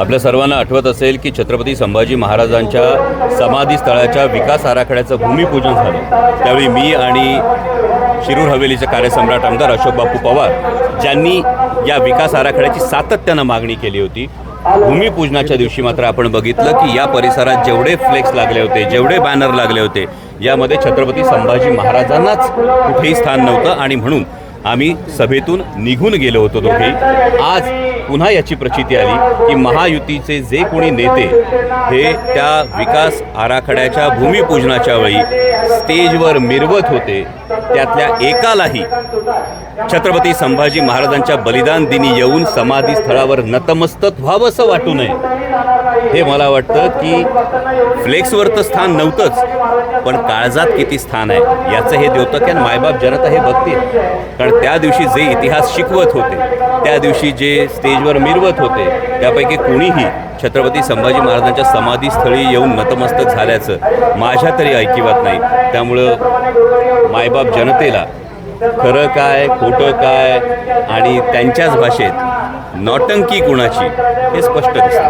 आपल्या सर्वांना आठवत असेल की छत्रपती संभाजी महाराजांच्या समाधी स्थळाच्या विकास आराखड्याचं भूमिपूजन झालं. त्यावेळी मी आणि शिरूर हवेलीचे कार्यसम्राट आमदार अशोक बापू पवार ज्यांनी या विकास आराखड्याची सातत्यानं मागणी केली होती. भूमिपूजनाच्या दिवशी मात्र आपण बघितलं की या परिसरात जेवढे फ्लेक्स लागले होते जेवढे बॅनर लागले होते यामध्ये छत्रपती संभाजी महाराजांनाच कुठेही स्थान नव्हतं आणि म्हणून आम्ही सभेतून निघून गेलो होतो दोघेही. आज पुन्हा याची प्रचिती आली की महायुतीचे जे कोणी नेते हे त्या विकास आराखड्याच्या भूमिपूजनाच्या वेळी स्टेजवर मिरवत होते त्यातल्या एकालाही छत्रपती संभाजी महाराजांच्या बलिदान दिनी येऊन समाधी स्थळावर नतमस्तक व्हावंसं वाटू नये. हे मला वाटतं की फ्लेक्सवर तर स्थान नव्हतंच पण काळजात किती स्थान आहे याचं हे द्योतक आणि मायबाप जनता हे बघतील. कारण त्या दिवशी जे इतिहास शिकवत होते त्या दिवशी जे स्टेज स्टेजवर मिरवत होते. त्यापैकी कुणीही छत्रपती संभाजी महाराजांच्या समाधीस्थळी येऊन नतमस्तक झाल्याचं माझ्या तरी ऐकिवात नाही. त्यामुळं मायबाप जनतेला खरं काय खोटं काय आणि त्यांच्याच भाषेत नौटंकी कुणाची हे स्पष्ट दिसतं.